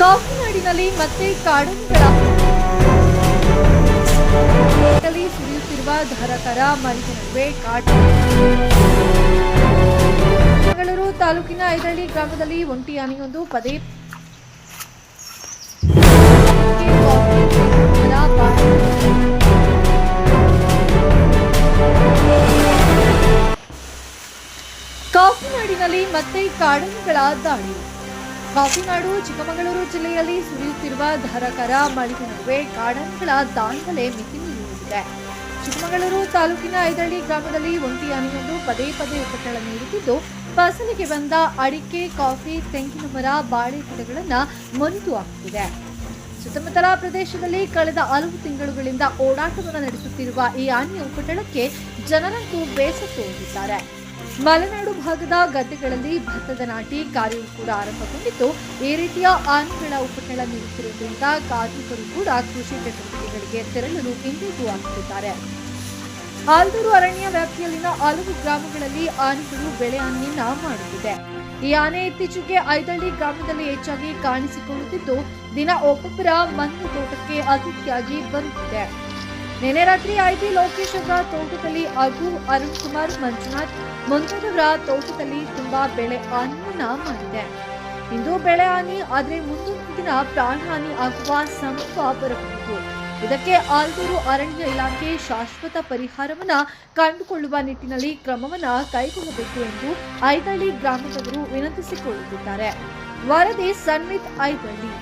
ಕಾಫಿನಾಡಿನಲ್ಲಿ ಮತ್ತೆ ಕಾಡಂಗಳ ಸುರಿಯುತ್ತಿರುವ ಧಾರಾಕಾರ ಮಳೆಯ ನಡುವೆ ಕಾಡು. ಬೆಂಗಳೂರು ತಾಲೂಕಿನ ಐದಳ್ಳಿ ಗ್ರಾಮದಲ್ಲಿ ಒಂಟಿ ಆನೆಯೊಂದು ಪದೇ ಕಾಫಿನಾಡಿನಲ್ಲಿ ಮತ್ತೆ ಕಾಡಂಗಳ ದಾಳಿ. ಕಾಫಿನಾಡು ಚಿಕ್ಕಮಗಳೂರು ಜಿಲ್ಲೆಯಲ್ಲಿ ಸುರಿಯುತ್ತಿರುವ ಧಾರಾಕಾರ ಮಳೆಯ ನಡುವೆ ಗಾರ್ಡನ್ಗಳ ದಾಂಧಲೆ ಮಿತಿ ಮೀರುತ್ತಿದೆ ಚಿಕ್ಕಮಗಳೂರು ತಾಲೂಕಿನ ಐದಳ್ಳಿ ಗ್ರಾಮದಲ್ಲಿ ಒಂಟಿ ಆನೆಯೊಂದು ಪದೇ ಪದೇ ಉಪಟಳ ನೀಡುತ್ತಿದ್ದು, ಫಸಲಿಗೆ ಬಂದ ಅಡಿಕೆ, ಕಾಫಿ, ತೆಂಗಿನ ಮರ, ಬಾಳೆ ಗಿಡಗಳನ್ನು ಮಂತು ಹಾಕುತ್ತಿದೆ. ಸುತ್ತಮುತ್ತಲ ಪ್ರದೇಶದಲ್ಲಿ ಕಳೆದ ಹಲವು ತಿಂಗಳುಗಳಿಂದ ಓಡಾಟವನ್ನು ನಡೆಸುತ್ತಿರುವ ಈ ಆನೆಯ ಉಪಟಳಕ್ಕೆ ಜನರಂತೂ ಬೇಸತ್ತು ಹೋಗಿದ್ದಾರೆ. ಮಲೆನಾಡು ಭಾಗದ ಗದ್ದೆಗಳಲ್ಲಿ ಭತ್ತದ ನಾಟಿ ಕಾರ್ಯವೂ ಕೂಡ ಆರಂಭಗೊಂಡಿದ್ದು ಈ ರೀತಿಯ ಆನೆಗಳ ಉಪಟಳ ನೀಡುತ್ತಿರುವುದರಿಂದ ಕಾರ್ಮಿಕರು ಕೂಡ ಕೃಷಿ ಚಟುವಟಿಕೆಗಳಿಗೆ ತೆರಳಲು ಹಿಂದೇಟು ಆಗುತ್ತಿದ್ದಾರೆ ಆಲ್ದೂರು ಅರಣ್ಯ ವ್ಯಾಪ್ತಿಯಲ್ಲಿನ ಹಲವು ಗ್ರಾಮಗಳಲ್ಲಿ ಆನೆಗಳು ಬೆಳೆ ಹಾನಿಯನ್ನ ಮಾಡುತ್ತಿದೆ. ಈ ಆನೆ ಇತ್ತೀಚೆಗೆ ಐದಳ್ಳಿ ಗ್ರಾಮದಲ್ಲಿ ಹೆಚ್ಚಾಗಿ ಕಾಣಿಸಿಕೊಳ್ಳುತ್ತಿದ್ದು, ದಿನ ಒಬ್ಬೊಬ್ಬರ ಮನೆ ತೋಟಕ್ಕೆ ಅತಿಥಿಯಾಗಿ ಬರುತ್ತಿದೆ ನಿನ್ನೆ ರಾತ್ರಿ ಐಟಿ ಲೋಕೇಶ್ ಅವರ ತೋಟದಲ್ಲಿ ಅಗು ಅರುಣ್ ಕುಮಾರ್ ಮಂಜುನಾಥ್ ಮುಂತಾದವರ ತೋಟದಲ್ಲಿ ತುಂಬಾ ಬೆಳೆ ಹಾನಿಯನ್ನ ಮಾಡಿದೆ. ಇಂದು ಬೆಳೆ ಹಾನಿ, ಆದ್ರೆ ಮುಂದೊಂದು ದಿನ ಪ್ರಾಣಹಾನಿ ಆಗುವ ಸಂಭವ ಬರಬಹುದು. ಇದಕ್ಕೆ ಆಲ್ದೂರು ಅರಣ್ಯ ಇಲಾಖೆ ಶಾಶ್ವತ ಪರಿಹಾರವನ್ನ ಕಂಡುಕೊಳ್ಳುವ ನಿಟ್ಟಿನಲ್ಲಿ ಕ್ರಮವನ್ನ ಕೈಗೊಳ್ಳಬೇಕು ಎಂದು ಐದಳ್ಳಿ ಗ್ರಾಮದವರು ವಿನಂತಿಸಿಕೊಳ್ಳುತ್ತಿದ್ದಾರೆ. ವರದಿ ಸನ್ಮಿತ್ ಐದಳ್ಳಿ